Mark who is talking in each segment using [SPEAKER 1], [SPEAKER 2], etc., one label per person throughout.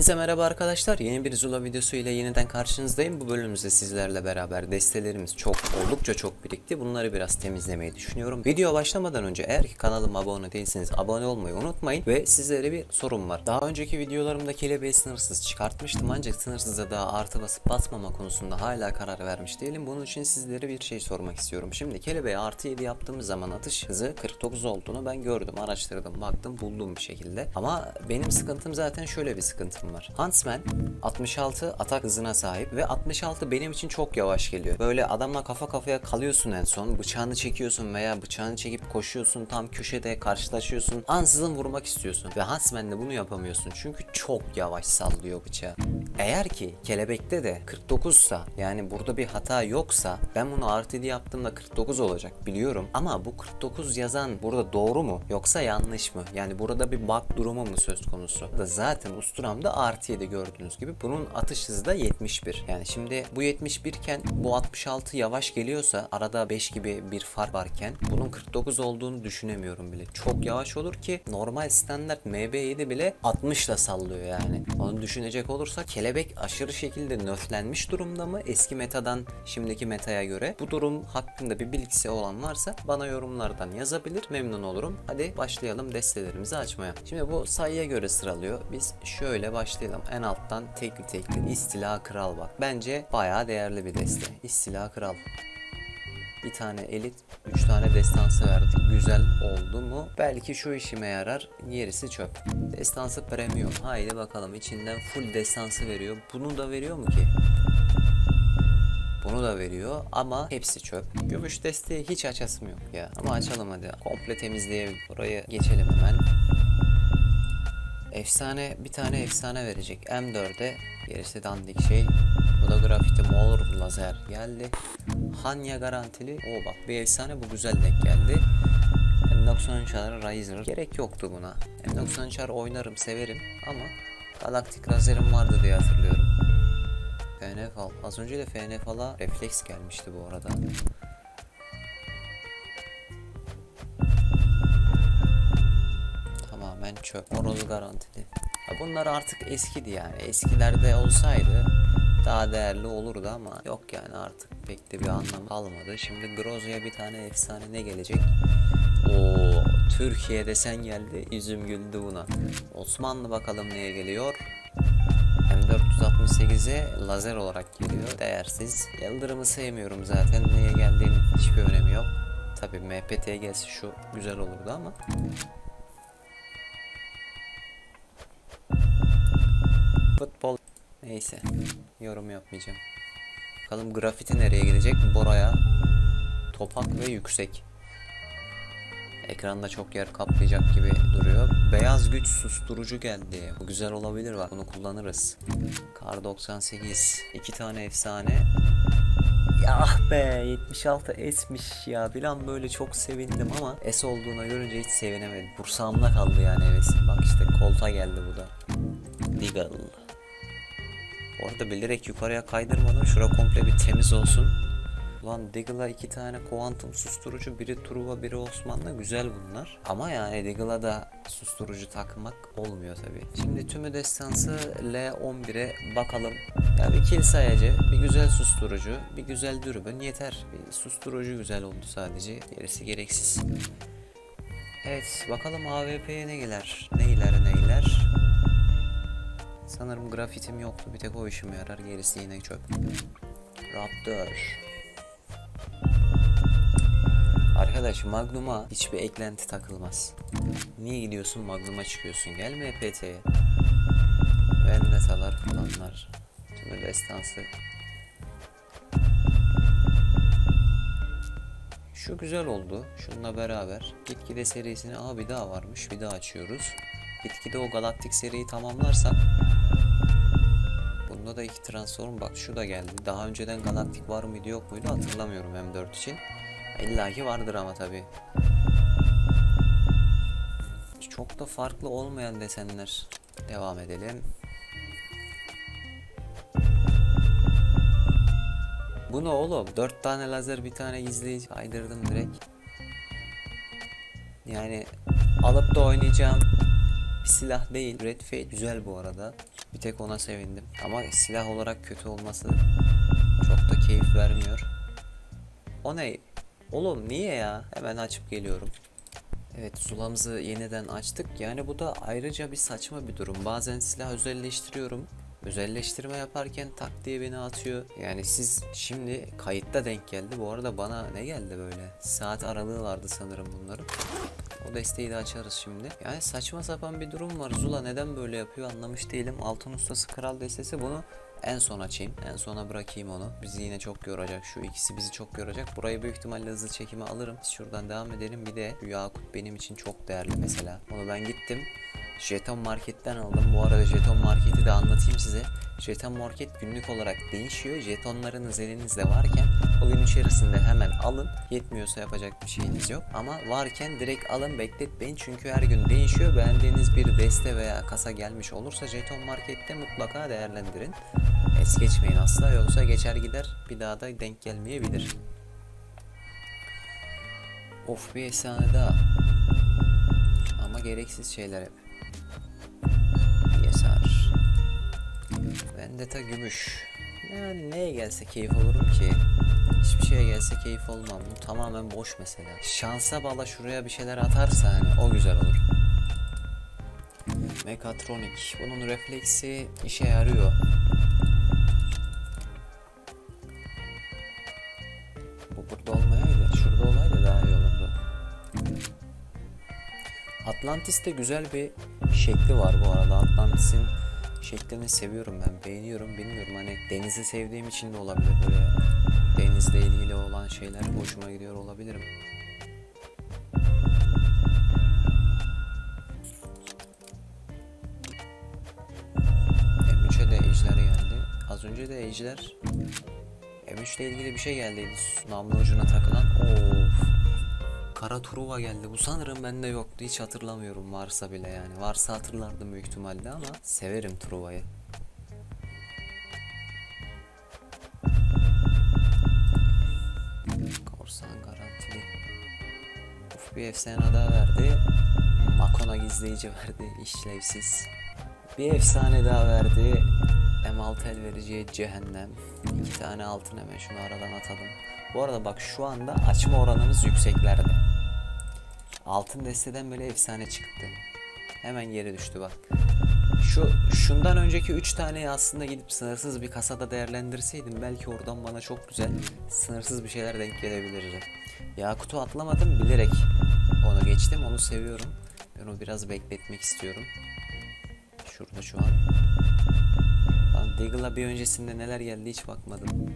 [SPEAKER 1] Hepinize merhaba arkadaşlar. Yeni bir Zula videosu ile yeniden karşınızdayım. Bu bölümümüzde sizlerle beraber destelerimiz çok oldukça çok birikti. Bunları biraz temizlemeyi düşünüyorum. Video başlamadan önce eğer ki kanalıma abone değilseniz abone olmayı unutmayın ve sizlere bir sorum var. Daha önceki videolarımda kelebeği sınırsız çıkartmıştım ancak sınırsıza daha artı basıp basmama konusunda hala karar vermiş değilim. Bunun için sizlere bir şey sormak istiyorum. Şimdi kelebeği artı 7 yaptığımız zaman atış hızı 49 olduğunu ben gördüm, araştırdım, baktım, buldum bir şekilde. Ama benim sıkıntım zaten şöyle bir sıkıntım var. Huntsman 66 atak hızına sahip ve 66 benim için çok yavaş geliyor. Böyle adamla kafa kafaya kalıyorsun en son. Bıçağını çekiyorsun veya bıçağını çekip koşuyorsun tam köşede karşılaşıyorsun. Ansızın vurmak istiyorsun. Ve Huntsman'de bunu yapamıyorsun. Çünkü çok yavaş sallıyor bıçağı. Eğer ki kelebekte de 49 sa yani burada bir hata yoksa ben bunu artı 7 yaptığımda 49 olacak biliyorum. Ama bu 49 yazan burada doğru mu yoksa yanlış mı? Yani burada bir bug durumu mu söz konusu? Da zaten usturamda artı 7 gördüğünüz gibi bunun atış hızı da 71. Yani şimdi bu 71 iken bu 66 yavaş geliyorsa arada 5 gibi bir fark varken bunun 49 olduğunu düşünemiyorum bile. Çok yavaş olur ki normal standart MB7 bile 60 ile sallıyor yani. Onu düşünecek olursak kelebek aşırı şekilde nerflenmiş durumda mı eski metadan şimdiki metaya göre? Bu durum hakkında bir bilgisi olan varsa bana yorumlardan yazabilir. Memnun olurum. Hadi başlayalım destelerimizi açmaya. Şimdi bu sayıya göre sıralıyor. Biz şöyle başlayalım. En alttan tekli tekli istila kral bak. Bence bayağı değerli bir deste. İstila kral. Bir tane elit, üç tane destansı verdik. Güzel oldu mu? Belki şu işime yarar. Gerisi çöp. Destansı premium. Haydi bakalım içinden full destansı veriyor. Bunu da veriyor mu ki? Bunu da veriyor ama hepsi çöp. Gümüş desteği hiç açasım yok ya. Ama açalım hadi. Komple temizleyelim. Burayı geçelim hemen. Efsane bir tane efsane verecek. M4'e gerisi dandik şey. Bu da grafiti mor lazer geldi. Hanya garantili. O bak bir efsane bu güzel denk geldi. M93'lara Riser. Gerek yoktu buna. M93'lar oynarım severim ama Galaktik lazerim vardı diye hatırlıyorum. FNF al. Az önce de FNF ala refleks gelmişti bu arada. Çöp. Moroz garantili. Ya bunlar artık eskidi yani. Eskilerde olsaydı daha değerli olurdu ama yok yani artık pek de bir anlam kalmadı. Şimdi Groza'ya bir tane efsane ne gelecek? Oo, Türkiye'de sen geldi. Yüzüm güldü buna. Osmanlı bakalım neye geliyor? M468'e lazer olarak geliyor. Değersiz. Yıldırım'ı sevmiyorum zaten. Neye geldiğinin hiçbir önemi yok. Tabi MPT'ye gelse şu güzel olurdu ama. Futbol. Neyse. Yorum yapmayacağım. Bakalım grafiti nereye gidecek? Bora'ya. Topak ve yüksek. Ekranda çok yer kaplayacak gibi duruyor. Beyaz güç susturucu geldi. Bu güzel olabilir bak bunu kullanırız. Kar 98. iki tane efsane. Ah be 76 S'miş ya. Bir an böyle çok sevindim ama S olduğuna görünce hiç sevinemedim. Bursağımda kaldı yani hevesim. Bak işte kolta geldi bu da. Deagle. Bu arada bilerek yukarıya kaydırmadım. Şura komple bir temiz olsun. Ulan Deagle'a iki tane kuantum susturucu, biri Truva, biri Osmanlı güzel bunlar. Ama yani Deagle'a da susturucu takmak olmuyor tabi. Şimdi tümü destansı L11'e bakalım. Ya bir kill sayacı, bir güzel susturucu, bir güzel dürbün yeter. Bir susturucu güzel oldu sadece. Gerisi gereksiz. Evet bakalım AWP'ye ne gelir? Neyler neyler? Sanırım grafitim yoktu. Bir tek o işime yarar. Gerisi yine çöp. Raptor. Arkadaş Magnum'a hiçbir eklenti takılmaz. Niye gidiyorsun Magnum'a çıkıyorsun? Gel MPT'ye. Vendetalar falanlar. Tümü destansı. Şu güzel oldu. Şununla beraber. Gitgide serisini aa bir daha varmış. Bir daha açıyoruz. Gitgide o galaktik seriyi tamamlarsak Bunda da iki transform bak şu da geldi. Daha önceden galaktik var mıydı yok muydu hatırlamıyorum M4 için. İlla ki vardır ama tabi. Çok da farklı olmayan desenler. Devam edelim. Bu ne oğlum? 4 tane lazer bir tane izleyici kaydırdım direkt. Yani alıp da oynayacağım bir silah değil. Red Fade güzel bu arada. Bir tek ona sevindim. Ama silah olarak kötü olması çok da keyif vermiyor. O ne? Oğlum niye ya? Hemen açıp geliyorum. Evet Zula'mızı yeniden açtık. Yani bu da ayrıca bir saçma bir durum. Bazen silah özelleştiriyorum. Özelleştirme yaparken tak diye beni atıyor. Yani siz şimdi kayıtta denk geldi. Bu arada bana ne geldi böyle? Saat aralığı vardı sanırım bunların. O desteği de açarız şimdi. Yani saçma sapan bir durum var. Zula neden böyle yapıyor anlamış değilim. Altın ustası kral destesi bunu en son açayım. En sona bırakayım onu. Bizi yine çok yoracak. Şu ikisi bizi çok yoracak. Burayı büyük ihtimalle hızlı çekime alırım. Şuradan devam edelim. Bir de Yakut benim için çok değerli mesela. Onu ben gittim. Jeton marketten aldım. Bu arada jeton marketi de anlatayım size. Jeton market günlük olarak değişiyor. Jetonlarınız elinizde varken o gün içerisinde hemen alın. Yetmiyorsa yapacak bir şeyiniz yok. Ama varken direkt alın bekletmeyin. Çünkü her gün değişiyor. Beğendiğiniz bir deste veya kasa gelmiş olursa jeton markette mutlaka değerlendirin. Es geçmeyin asla yoksa geçer gider bir daha da denk gelmeyebilir. Of bir efsane daha. Ama gereksiz şeyler hep. Vendetta gümüş. Yani neye gelse keyif olurum ki? Hiçbir şeye gelse keyif olmam. Bu tamamen boş mesela. Şansa bala şuraya bir şeyler atarsa hani o güzel olur. Mekatronik. Bunun refleksi işe yarıyor. Bu burada olmayaydı. Şurada olaydı daha iyi olurdu. Atlantis'te güzel bir şekli var bu arada. Atlantis'in şeklini seviyorum ben. Beğeniyorum. Bilmiyorum hani denizi sevdiğim için de olabilir böyle. Denizle ilgili olan şeyler hoşuma gidiyor olabilirim. M3'e de ejder geldi. Az önce de ejder M3 ile ilgili bir şey geldiydi. Namlu ucuna takılan. Of. Kara Truva geldi. Bu sanırım bende yoktu. Hiç hatırlamıyorum varsa bile yani. Varsa hatırlardım büyük ihtimalle ama severim Truva'yı. Korsan garantili. Uf bir efsane daha verdi. Makona gizleyici verdi. işlevsiz. Bir efsane daha verdi. M6 el vericiye cehennem. İki tane altın hemen şunu aradan atalım. Bu arada bak şu anda açma oranımız yükseklerde. Altın desteden böyle efsane çıktı. Hemen geri düştü bak. Şu şundan önceki 3 taneyi aslında gidip sınırsız bir kasada değerlendirseydim belki oradan bana çok güzel sınırsız bir şeyler denk gelebilirdi. Yakut'u atlamadım bilerek onu geçtim onu seviyorum. Ben onu biraz bekletmek istiyorum. Şurada şu an. Lan Deagle'a bir öncesinde neler geldi hiç bakmadım.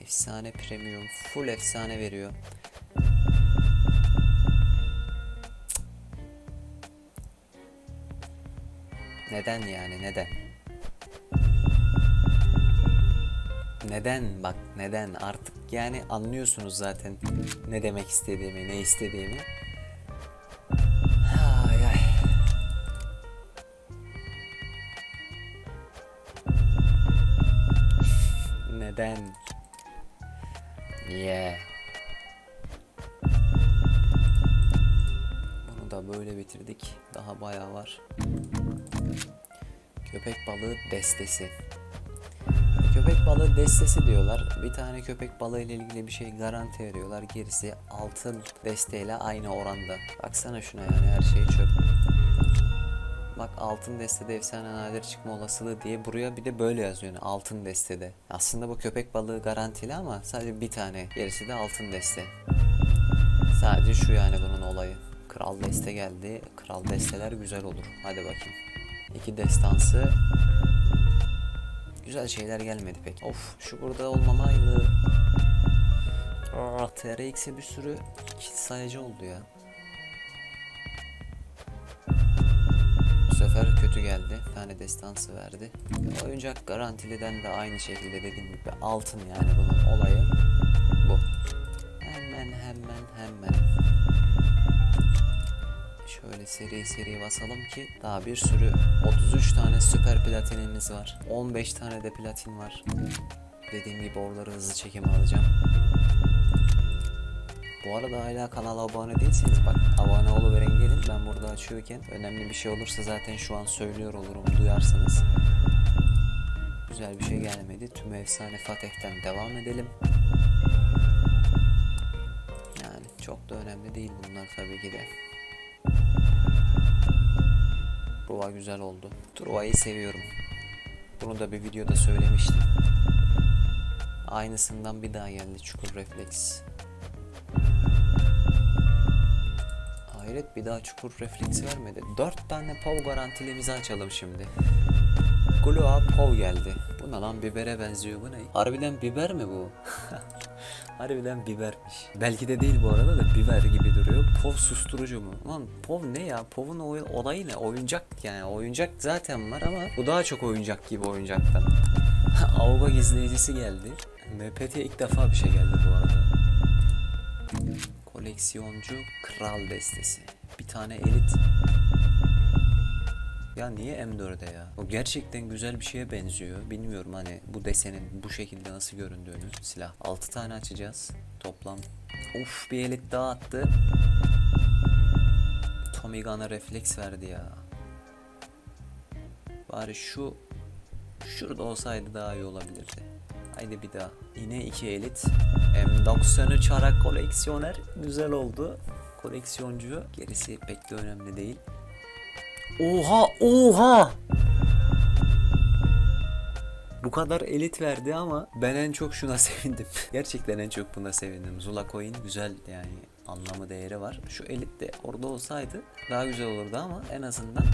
[SPEAKER 1] Efsane premium. Full efsane veriyor. Neden yani neden? Neden bak neden artık yani anlıyorsunuz zaten ne demek istediğimi ne istediğimi. Ay ay. Neden? Niye? Bunu da böyle bitirdik. Daha bayağı var. Köpek balığı destesi. Köpek balığı destesi diyorlar. Bir tane köpek balığı ile ilgili bir şey garanti veriyorlar. Gerisi altın desteyle aynı oranda. Baksana şuna yani her şey çöp. Bak altın destede efsane nadir çıkma olasılığı diye buraya bir de böyle yazıyor yani altın destede. Aslında bu köpek balığı garantili ama sadece bir tane. Gerisi de altın deste. Sadece şu yani bunun olayı. Kral deste geldi. Kral desteler güzel olur. Hadi bakayım. İki destansı. Güzel şeyler gelmedi pek. Of şu burada olmamaydı. TRX'e bir sürü kit sayıcı oldu ya. Bu sefer kötü geldi. Bir tane destansı verdi. Oyuncak garantiliden de aynı şekilde dediğim gibi altın yani bunun olayı bu. Hemen hemen hemen. Şöyle seri seri basalım ki daha bir sürü 33 tane süper platinimiz var. 15 tane de platin var. Dediğim gibi oraları hızlı çekime alacağım. Bu arada hala kanala abone değilseniz bak abone oluverin gelin. Ben burada açıyorken önemli bir şey olursa zaten şu an söylüyor olurum duyarsınız. Güzel bir şey gelmedi. Tüm efsane Fatih'ten devam edelim. Yani çok da önemli değil bunlar tabii ki de. Truva güzel oldu. Truva'yı seviyorum. Bunu da bir videoda söylemiştim. Aynısından bir daha geldi çukur refleks. Hayret bir daha çukur refleksi vermedi. 4 tane POV garantilimizi açalım şimdi. Gloa POV geldi. Bu ne lan bibere benziyor bu ne? Harbiden biber mi bu? Harbiden bibermiş. Belki de değil bu arada da biber gibi duruyor. POV susturucu mu? Lan POV ne ya? POV'un oy- olayı ne? Oyuncak yani. Oyuncak zaten var ama bu daha çok oyuncak gibi oyuncaktan. Avga gizleyicisi geldi. MPT'ye ilk defa bir şey geldi bu arada. Koleksiyoncu kral destesi. Bir tane elit. Ya niye M4'e ya? O gerçekten güzel bir şeye benziyor. Bilmiyorum hani bu desenin bu şekilde nasıl göründüğünü. Silah. 6 tane açacağız. Toplam. Uf bir elit daha attı. Tommy Gun'a refleks verdi ya. Bari şu şurada olsaydı daha iyi olabilirdi. Haydi bir daha. Yine iki elit. M90'ı çarak koleksiyoner. Güzel oldu. Koleksiyoncu. Gerisi pek de önemli değil. Oha oha. Bu kadar elit verdi ama ben en çok şuna sevindim. Gerçekten en çok buna sevindim. Zula Coin güzel yani anlamı değeri var. Şu elit de orada olsaydı daha güzel olurdu ama en azından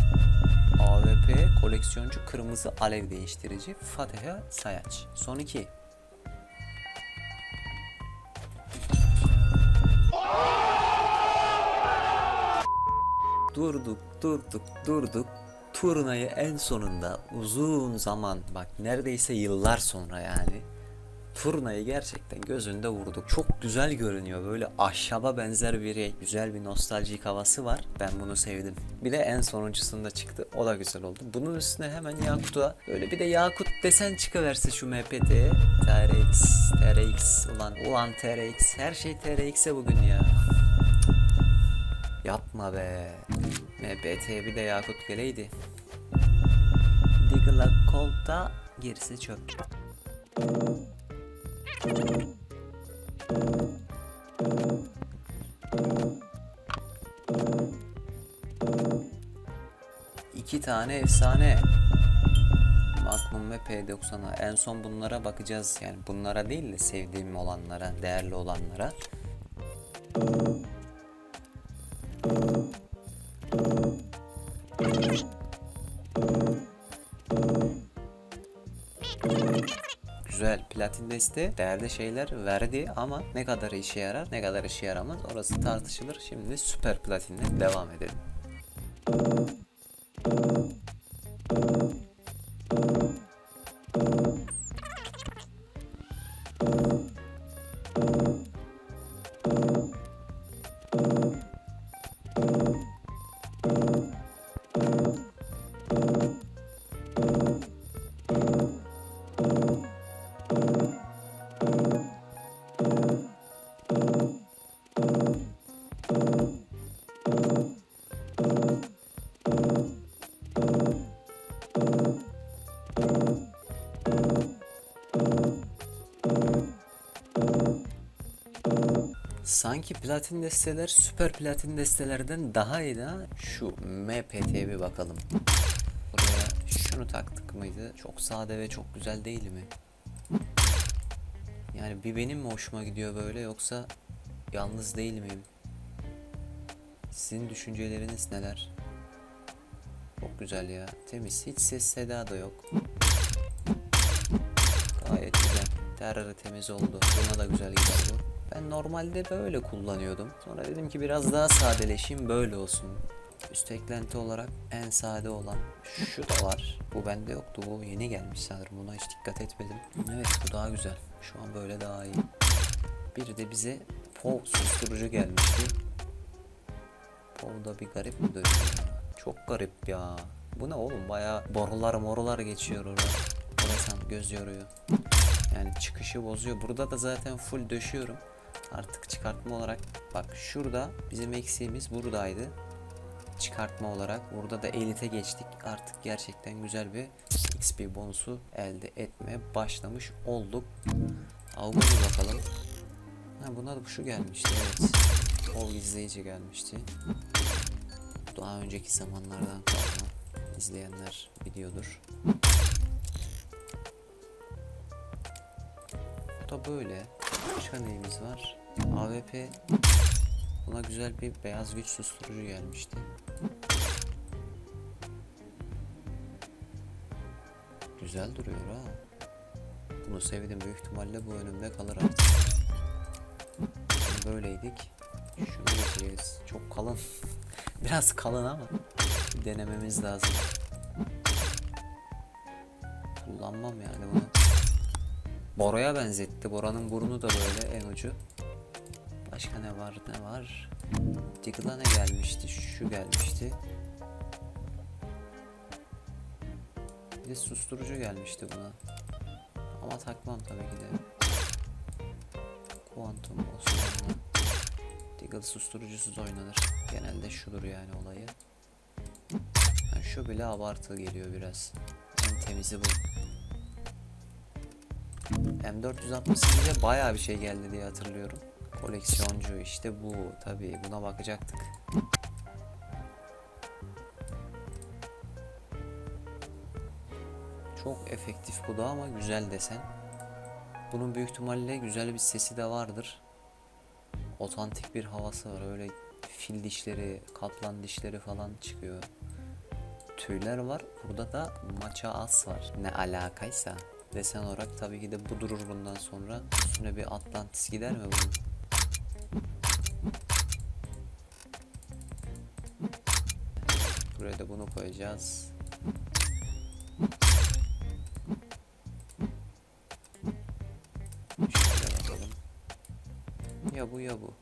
[SPEAKER 1] AWP koleksiyoncu kırmızı alev değiştirici Fatiha Sayaç. Son iki. Durduk, durduk, durduk. Turnayı en sonunda uzun zaman bak neredeyse yıllar sonra yani turnayı gerçekten gözünde vurduk. Çok güzel görünüyor. Böyle ahşaba benzer bir. Güzel bir nostaljik havası var. Ben bunu sevdim. Bir de en sonuncusunda çıktı. O da güzel oldu. Bunun üstüne hemen Yakut'a böyle bir de Yakut desen çıkıverse şu MPT'ye. TRX, TRX ulan ulan TRX. Her şey TRX'e bugün ya. Yapma be. MBT'ye bir de Yakut geleydi. Diggle'a kolta gerisi çöp. İki tane efsane. Magnum ve P90'a. En son bunlara bakacağız. Yani bunlara değil de sevdiğim olanlara, değerli olanlara. Güzel platin deste değerli şeyler verdi ama ne kadar işe yarar ne kadar işe yaramaz orası tartışılır. Şimdi süper platinle devam edelim. Sanki platin desteler süper platin destelerden daha iyi ha. Şu MPT'ye bir bakalım. Buraya şunu taktık mıydı? Çok sade ve çok güzel değil mi? Yani bir benim mi hoşuma gidiyor böyle yoksa yalnız değil miyim? Sizin düşünceleriniz neler? Çok güzel ya. Temiz. Hiç ses seda da yok. Gayet güzel. Terörü temiz oldu. Buna da güzel gider bu. Ben normalde böyle kullanıyordum. Sonra dedim ki biraz daha sadeleşeyim böyle olsun. Üst eklenti olarak en sade olan şu da var. Bu bende yoktu. Bu yeni gelmiş sanırım. Buna hiç dikkat etmedim. Evet bu daha güzel. Şu an böyle daha iyi. Bir de bize POV susturucu gelmişti. POV da bir garip mi dönüyor? Çok garip ya. Bu ne oğlum? Baya borular morular geçiyor orada. Orası göz yoruyor. Yani çıkışı bozuyor. Burada da zaten full döşüyorum. Artık çıkartma olarak bak şurada bizim eksiğimiz buradaydı. Çıkartma olarak burada da elite geçtik. Artık gerçekten güzel bir XP bonusu elde etmeye başlamış olduk. Bir bakalım. Ha buna da şu gelmişti evet. Ol izleyici gelmişti. Daha önceki zamanlardan kalma. izleyenler biliyordur. Bu da böyle. Başka neyimiz var? AWP Buna güzel bir beyaz güç susturucu gelmişti. Güzel duruyor ha. Bunu sevdim büyük ihtimalle bu önümde kalır artık. Böyleydik. Şunu geçeceğiz. Çok kalın. Biraz kalın ama denememiz lazım. Kullanmam bunu. Bora'ya benzetti. Bora'nın burnu da böyle en ucu. Başka ne var ne var? Diggle'a ne gelmişti? Şu gelmişti. Bir de susturucu gelmişti buna. Ama takmam tabii ki de. Quantum Osmanlı. Diggle susturucusuz oynanır. Genelde şudur yani olayı. Yani şu bile abartı geliyor biraz. En temizi bu. M468'e bayağı bir şey geldi diye hatırlıyorum. Koleksiyoncu işte bu tabii buna bakacaktık. Çok efektif bu da ama güzel desen. Bunun büyük ihtimalle güzel bir sesi de vardır. Otantik bir havası var. Öyle fil dişleri, kaplan dişleri falan çıkıyor. Tüyler var. Burada da maça as var. Ne alakaysa. Desen olarak tabii ki de bu durur bundan sonra. Üstüne bir Atlantis gider mi bunun? Buraya da bunu koyacağız. Şöyle bakalım. Ya bu ya bu.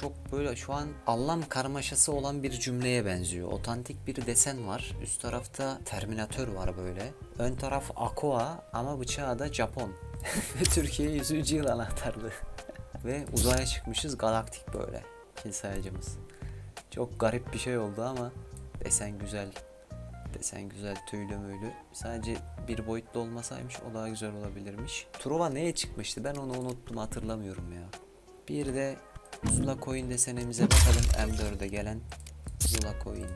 [SPEAKER 1] Çok böyle şu an anlam karmaşası olan bir cümleye benziyor. Otantik bir desen var. Üst tarafta Terminator var böyle. Ön taraf Aqua ama bıçağı da Japon. Türkiye 100. yıl anahtarlığı. Ve uzaya çıkmışız galaktik böyle. Kil sayacımız. Çok garip bir şey oldu ama desen güzel. Desen güzel tüylü müylü. Sadece bir boyutlu olmasaymış o daha güzel olabilirmiş. Truva neye çıkmıştı ben onu unuttum hatırlamıyorum ya. Bir de Zula Coin desenimize bakalım M4'e gelen Zula Coin.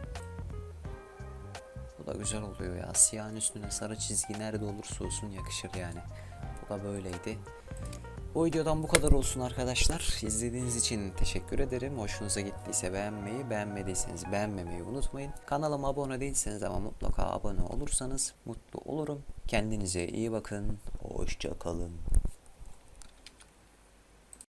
[SPEAKER 1] Bu da güzel oluyor ya. Siyahın üstüne sarı çizgi nerede olursa olsun yakışır yani. Bu da böyleydi. Bu videodan bu kadar olsun arkadaşlar. İzlediğiniz için teşekkür ederim. Hoşunuza gittiyse beğenmeyi, beğenmediyseniz beğenmemeyi unutmayın. Kanalıma abone değilseniz ama mutlaka abone olursanız mutlu olurum. Kendinize iyi bakın. Hoşça kalın.